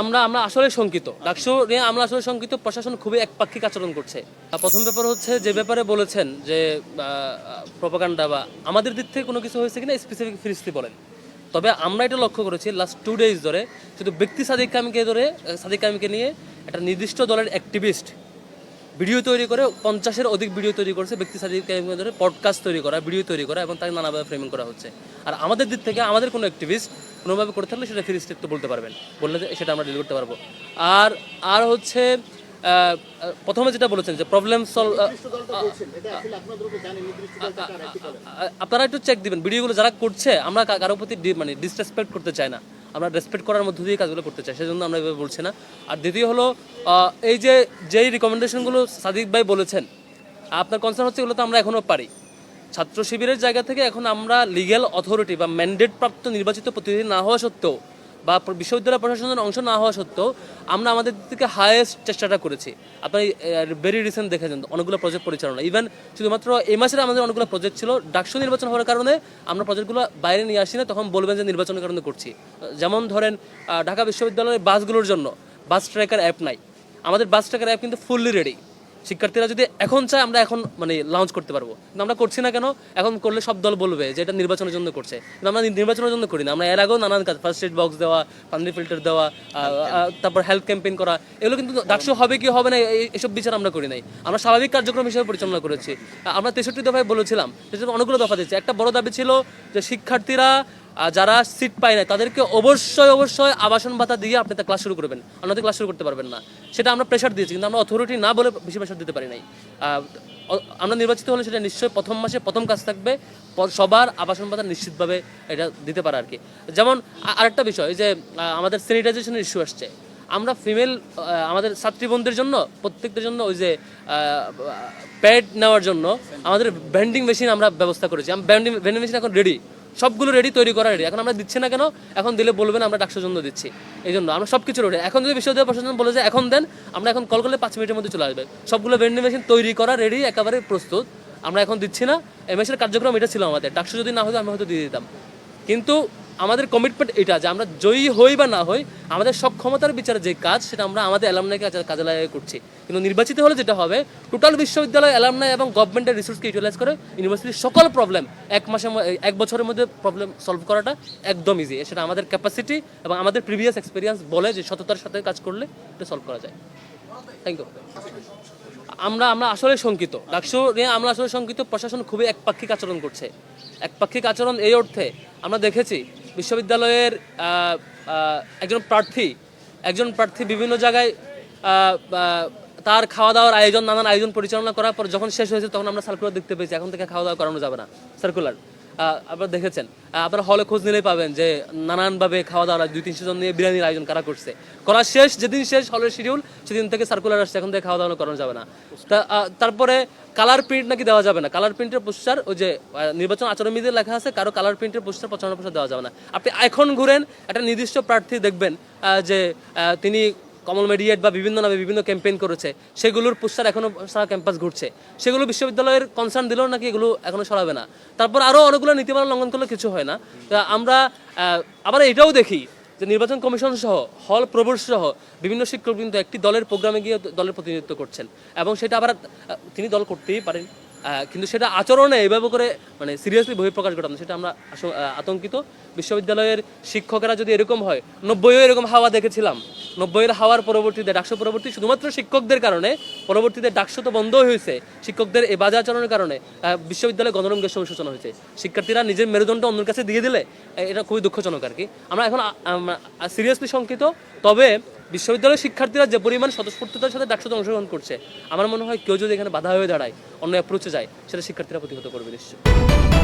আমরা আমরা আসলে শঙ্কিত। ডাকসু নিয়ে আমরা আসলে শঙ্কিত, প্রশাসন খুবই একপাক্ষিক আচরণ করছে। প্রথম ব্যাপার হচ্ছে, যে ব্যাপারে বলেছেন যে প্রপাকাণ্ডা বা আমাদের দিক থেকে কোনো কিছু হয়েছে কিনা স্পেসিফিক ফিরিস্তি বলেন। তবে আমরা এটা লক্ষ্য করেছি লাস্ট টু ডেজ ধরে, শুধু ব্যক্তি সাদিক কামিকে ধরে সাদিক কামিকে নিয়ে একটা নির্দিষ্ট দলের অ্যাক্টিভিস্ট ভিডিও তৈরি করে পঞ্চাশের অধিক ভিডিও তৈরি করছে ব্যক্তি সাদিক ধরে পডকাস্ট তৈরি করা ভিডিও তৈরি করা এবং তাকে নানাভাবে ফ্রেমিং করা হচ্ছে। আর আমাদের দিক থেকে আমাদের কোনো অ্যাক্টিভিস্ট কোনোভাবে করে থাকলে সেটা ফিরিস্ট তো বলতে পারবেন। বললে যে সেটা আমরা ডিল করতে পারব। আর আর হচ্ছে প্রথমে যেটা বলেছেন যে প্রবলেম সলভ আপনারা একটু চেক দিবেন ভিডিওগুলো যারা করছে আমরা কারোর প্রতি মানে ডিসরেসপেক্ট করতে চাই না। আমরা রেসপেক্ট করার মধ্য দিয়ে কাজগুলো করতে চাই, সেজন্য আমরা এভাবে বলছি না। আর দ্বিতীয় হলো এই যে, যেই রিকমেন্ডেশনগুলো সাদিক ভাই বলেছেন, আপনার কনসার্ন হচ্ছে এগুলো তো আমরা এখনও পারি। ছাত্র শিবিরের জায়গা থেকে এখন আমরা লিগ্যাল অথরিটি বা ম্যান্ডেট প্রাপ্ত নির্বাচিত প্রতিনিধি না হওয়া সত্ত্বেও বা বিশ্ববিদ্যালয় প্রশাসনের অংশ না হওয়া সত্ত্বেও আমরা আমাদের থেকে হায়েস্ট চেষ্টাটা করেছি। আপনি ভেরি রিসেন্ট দেখেছেন, অনেকগুলো প্রজেক্ট পরিচালনা। ইভেন শুধুমাত্র এই মাসের আমাদের অনেকগুলো প্রজেক্ট ছিল, ডাকসু নির্বাচন হওয়ার কারণে আমরা প্রজেক্টগুলো বাইরে নিয়ে আসি না তখন বলবেন যে নির্বাচনের কারণে করছি। যেমন ধরেন ঢাকা বিশ্ববিদ্যালয়ের বাসগুলোর জন্য বাস ট্র্যাকার অ্যাপ নাই। আমাদের বাস ট্র্যাকার অ্যাপ কিন্তু ফুললি রেডি শিক্ষার্থীরা যদি এখন চায় আমরা এখন মানে লঞ্চ করতে পারব। কিন্তু আমরা করছি না কেন? এখন করলে সব দল বলবে যে এটা নির্বাচনের জন্য করছে। কিন্তু আমরা নির্বাচনের জন্য করি না। আমরা এর আগেও নানান কাজ ফার্স্ট এড বক্স দেওয়া পানি ফিল্টার দেওয়া তারপর হেলথ ক্যাম্পেইন করা। এগুলো কিন্তু ডাকসু হবে কি হবে না এসব বিচার আমরা করি নাই। আমরা স্বাভাবিক কার্যক্রম হিসেবে পরিচালনা করেছি। আমরা তেষট্টি দফায় বলেছিলাম অনেকগুলো দফা দিচ্ছি একটা বড় দাবি ছিল যে শিক্ষার্থীরা যারা সিট পায় না তাদেরকে অবশ্যই অবশ্যই আবাসন ভাতা দিয়ে আপনি তা ক্লাস শুরু করবেন। অন্যদের ক্লাস শুরু করতে পারবেন না। সেটা আমরা প্রেশার দিয়েছি, কিন্তু আমরা অথরিটি না বলে বেশি প্রেশার দিতে পারি নাই। আমরা নির্বাচিত হলে সেটা নিশ্চয়ই প্রথম মাসে প্রথম কাজ থাকবে সবার আবাসন ভাতা নিশ্চিতভাবে এটা দিতে পারে আর কি যেমন আরেকটা বিষয়, যে আমাদের স্যানিটাইজেশনের ইস্যু আসছে। আমরা ফিমেল আমাদের ছাত্রী বোনদের জন্য, প্রত্যেকদের জন্য ওই যে প্যাড নেওয়ার জন্য আমাদের ভেন্ডিং মেশিন আমরা ব্যবস্থা করেছি। ভেন্ডিং ভেন্ডিং মেশিন এখন রেডি সবগুলো রেডি তৈরি করা রেডি এখন আমরা দিচ্ছি না কেন? এখন দিলে বলবেন আমরা ডাকসুর জন্য দিচ্ছি। এই জন্য আমরা সব কিছু রেডি এখন যদি বিশ্ববিদ্যালয় প্রশাসন বলে যে এখন দেন, আমরা এখন কল করলে পাঁচ মিনিটের মধ্যে চলে আসবে। সবগুলো ভেন্ডিং মেশিন তৈরি করা রেডি একেবারে প্রস্তুত। আমরা এখন দিচ্ছি না। এমএসের কার্যক্রম এটা ছিল আমাদের। ডাকসু যদি না হতো, আমি হয়তো দিয়ে দিতাম। কিন্তু আমাদের কমিটমেন্ট এটা যে আমরা জয়ী হই বা না হই আমাদের সক্ষমতার বিচারে যে কাজ, সেটা আমরা আমাদের অ্যালামনাইকে কাজে লাগিয়ে করছি। কিন্তু নির্বাচিত হলে যেটা হবে, টোটাল বিশ্ববিদ্যালয় অ্যালামনাই এবং গভর্নমেন্টের রিসোর্সকে ইউটিলাইজ করে ইউনিভার্সিটির সকল প্রবলেম এক মাসের এক বছরের মধ্যে প্রবলেম সলভ করাটা একদম ইজি সেটা আমাদের ক্যাপাসিটি এবং আমাদের প্রিভিয়াস এক্সপিরিয়েন্স বলে যে সততার সাথে কাজ করলে এটা সলভ করা যায়। থ্যাংক ইউ আমরা আমরা আসলে শঙ্কিত। ডাকসু নিয়ে আমরা আসলে শঙ্কিত। প্রশাসন খুবই একপাক্ষিক আচরণ করছে। একপাক্ষিক আচরণ এই অর্থে আমরা দেখেছি বিশ্ববিদ্যালয়ের একজন প্রার্থী একজন প্রার্থী বিভিন্ন জায়গায় তার খাওয়া দাওয়ার আয়োজন, নানান আয়োজন পরিচালনা করার পর যখন শেষ হয়েছে তখন আমরা সার্কুলার দেখতে পেয়েছি। এখন থেকে খাওয়া দাওয়া করানো যাবে না। সার্কুলার আপনারা দেখেছেন। আপনারা হলে খোঁজ নিলেই পাবেন যে নানানভাবে খাওয়া দাওয়া দুই তিনশো জন নিয়ে বিরিয়ানির আয়োজন কারা করছে। করা শেষ, যেদিন শেষ হলের শিডিউল সেদিন থেকে সার্কুলার আসছে, এখন থেকে খাওয়া দাওয়া করানো যাবে না। তারপরে কালার প্রিন্ট নাকি দেওয়া যাবে না? কালার প্রিন্টের পোস্টার ওই যে নির্বাচন আচরণবিধিতে লেখা আছে, কারও কালার প্রিন্টের পোস্টার পঁচান্ন পোস্টার দেওয়া যাবে না। আপনি এখন ঘুরেন, একটা নির্দিষ্ট প্রার্থী দেখবেন যে তিনি কমল মেডিয়েট বা বিভিন্ন নামে বিভিন্ন ক্যাম্পেইন করেছে, সেগুলোর পোস্টার এখনও সারা ক্যাম্পাস ঘুরছে। সেগুলো বিশ্ববিদ্যালয়ের কনসার্ন দিলেও নাকি এগুলো এখনও সরাবে না। তারপর আরও অনেকগুলো নীতিমালা লঙ্ঘন করলে কিছু হয় না। আমরা আবার এটাও দেখি যে নির্বাচন কমিশন সহ, হল প্রবোর্স সহ বিভিন্ন শিক্ষক কিন্তু একটি দলের প্রোগ্রামে গিয়ে দলের প্রতিনিধিত্ব করছেন। এবং সেটা আবার তিনি দল করতেই পারেন। কিন্তু সেটা আচরণে এইভাবে করে মানে সিরিয়াসলি বহিঃপ্রকাশ ঘটানো, সেটা আমরা আতঙ্কিত। বিশ্ববিদ্যালয়ের শিক্ষকেরা যদি এরকম হয়, নব্বইও এরকম হাওয়া দেখেছিলাম। নব্বইয়ের হাওয়ার পরবর্তীতে, ডাকসু পরবর্তী, শুধুমাত্র শিক্ষকদের কারণে, পরবর্তীতে ডাকসু তো বন্ধ হয়েছে, শিক্ষকদের এই বাজে আচরণের কারণে বিশ্ববিদ্যালয়ে গণরম গ্যাসের সূচনা হয়েছে। শিক্ষার্থীরা নিজের মেরুদণ্ড অন্যের কাছে দিয়ে দিলে, এটা খুবই দুঃখজনক আর কি। আমরা এখন সিরিয়াসলি শঙ্কিত, তবে বিশ্ববিদ্যালয়ের শিক্ষার্থীরা যে পরিমাণ স্বতঃস্ফূর্ততার সাথে ডাকসুতে অংশগ্রহণ করছে, আমার মনে হয় কেউ যদি এখানে বাধা হয়ে দাঁড়ায় অন্য অ্যাপ্রোচে যায়, সেটা শিক্ষার্থীরা প্রতিহত করবে নিশ্চয়ই।